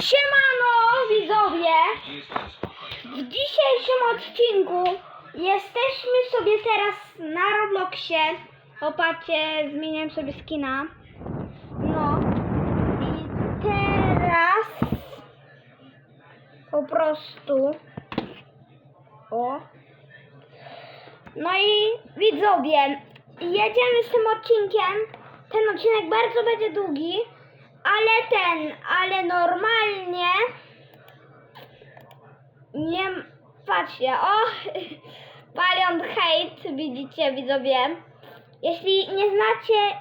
Siemano widzowie! W dzisiejszym odcinku jesteśmy sobie teraz na Robloxie. Opatrzcie, zmieniłem sobie skina. No i teraz po prostu o no i widzowie, jedziemy z tym odcinkiem. Ten odcinek bardzo będzie długi, ale ten, ale normalnie nie patrzcie, o Palion Hate, widzicie widzowie. Jeśli nie znacie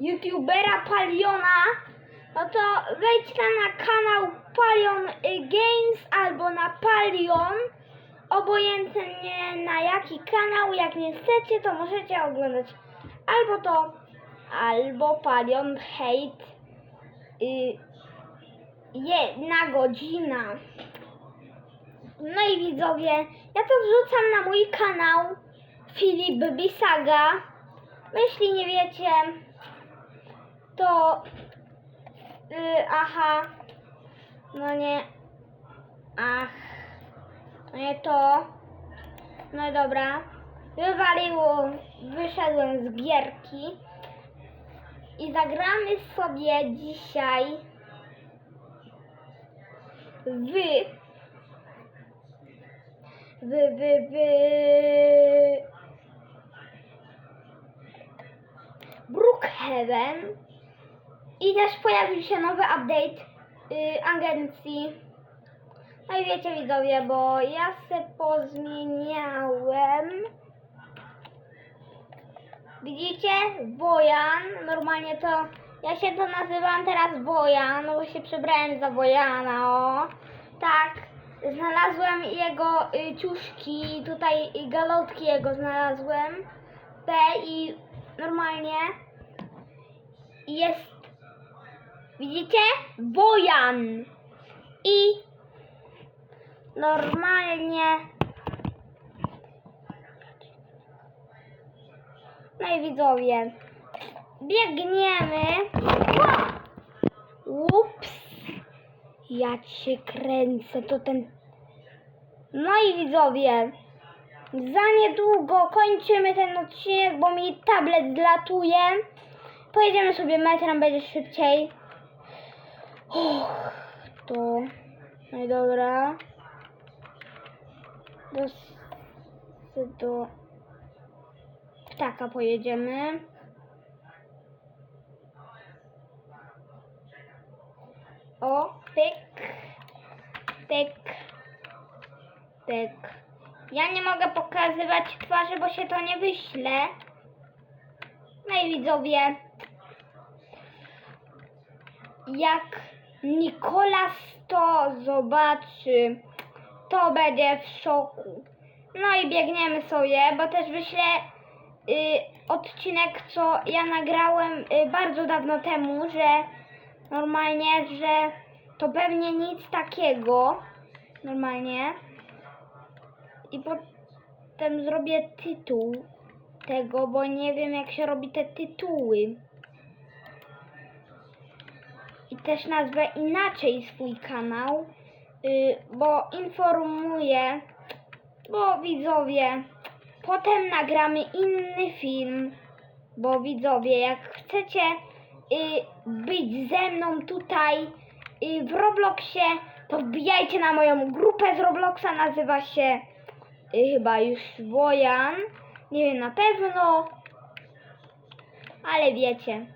youtubera Paliona, no to wejdźcie na kanał Palion Games albo na Palion. Obojętnie na jaki kanał, jak nie chcecie, to możecie oglądać albo to, albo Palion Hate. Y, jedna godzina. No i widzowie, ja to wrzucam na mój kanał Filip Bisaga. Jeśli nie wiecie, to y, aha, no nie, ach, no nie to, no dobra, wywaliło, wyszedłem z gierki i zagramy sobie dzisiaj w w, w, w Brookhaven i też pojawił się nowy update y, agencji. No i wiecie widzowie, bo ja se pozmieniałem. Widzicie? Wojan. Normalnie to ja się to nazywam teraz Wojan, bo się przebrałem za Wojana, o. Tak. Znalazłem jego y, ciuszki, tutaj y, galotki jego znalazłem. Te i normalnie jest widzicie? Wojan. I normalnie no i widzowie biegniemy. Ups. Ja cię kręcę to ten no i widzowie za niedługo kończymy ten odcinek bo mi tablet zlatuje. Pojedziemy sobie metrem będzie szybciej. Och, to no i dobra. Do, do ptaka pojedziemy. O, pyk, pyk, pyk. Ja nie mogę pokazywać twarzy, bo się to nie wyśle. No i widzowie, jak Nikolas to zobaczy, to będzie w szoku. No i biegniemy sobie, bo też wyślę odcinek, co ja nagrałem y, bardzo dawno temu, że normalnie, że to pewnie nic takiego, normalnie. I potem zrobię tytuł tego, bo nie wiem jak się robi te tytuły. I też nazwę inaczej swój kanał, y, bo informuję, bo widzowie, potem nagramy inny film, bo widzowie, jak chcecie y, być ze mną tutaj y, w Robloxie, to wbijajcie na moją grupę z Robloxa, nazywa się y, chyba już Wojan, nie wiem na pewno, ale wiecie.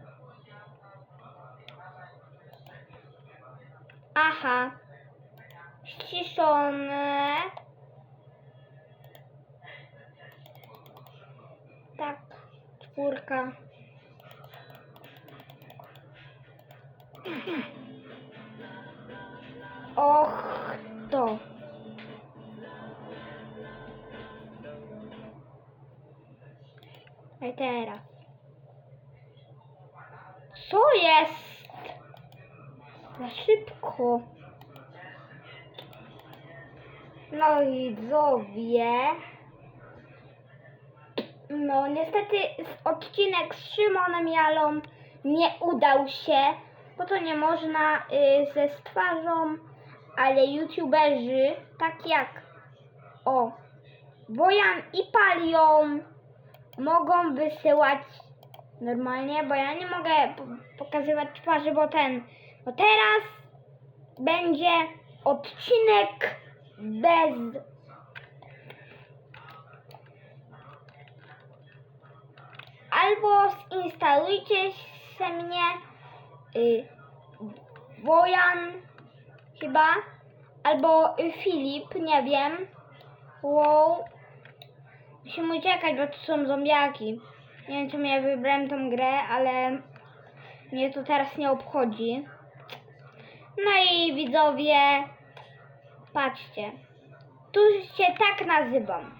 Aha, ściszone. Tak, czwórka. Och, to. I teraz. Co jest? Za szybko. No widzowie. No niestety odcinek z Szymonem Jalą nie udał się, bo to nie można y, ze z twarzą, ale youtuberzy, tak jak o Bojan i Palion, mogą wysyłać normalnie, bo ja nie mogę po- pokazywać twarzy, bo ten, bo teraz będzie odcinek bez albo zinstalujcie se mnie y, Wojan chyba, albo y, Filip, nie wiem. Wow. Musimy uciekać, bo tu są zombiaki. Nie wiem, czemu ja wybrałem tą grę, ale mnie to teraz nie obchodzi. No i widzowie, patrzcie. Tu się tak nazywam.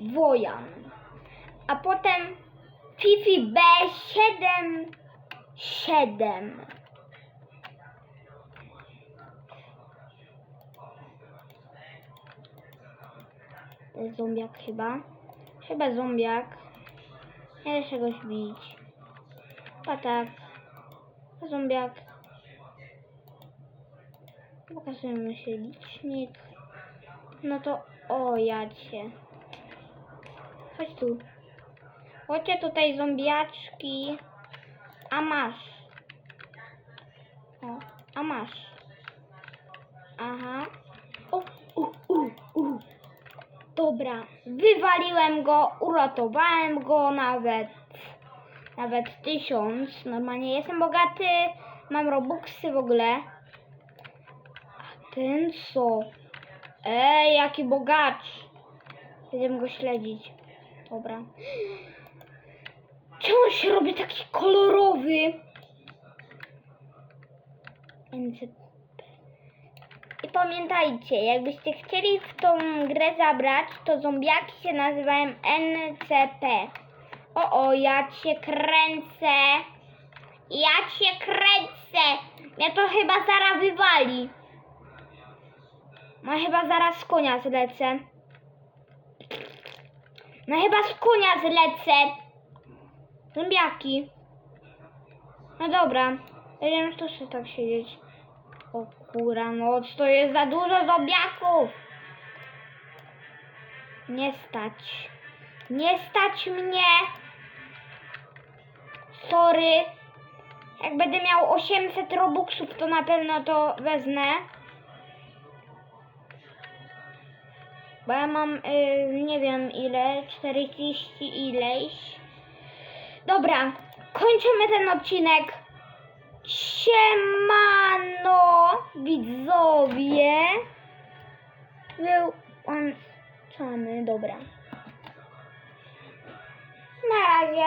Wojan. A potem Fifi B7 7. To jest zombiak chyba. Chyba zombiak. Nie da się go zbić. Chyba tak. Zombiak. Pokazujemy się licznik. No to o jacie. Chodź tu. Chodźcie tutaj zombiaczki. A masz. O, a masz. Aha. O, u, u, u. Dobra, wywaliłem go, uratowałem go nawet. Nawet tysiąc. Normalnie jestem bogaty, mam robuxy w ogóle. A ten co? Ej, jaki bogacz. Będziemy go śledzić. Dobra. Czemu się robi taki kolorowy? I pamiętajcie, jakbyście chcieli w tą grę zabrać, to zombiaki się nazywają NCP. O, o, ja cię kręcę. Ja cię kręcę. Ja to chyba zaraz wywali. No chyba zaraz z konia zlecę. No chyba z konia zlecę. Zombiaki. No dobra. Będziemy tu sobie tak siedzieć. O kura noc, to jest za dużo zombiaków. Nie stać. Nie stać mnie. Sorry. Jak będę miał 800 robuxów, to na pewno to wezmę. Bo ja mam, y, nie wiem ile, 40 ileś. Dobra, kończymy ten odcinek. Siemano, widzowie. Wyłączamy, dobra. Na razie.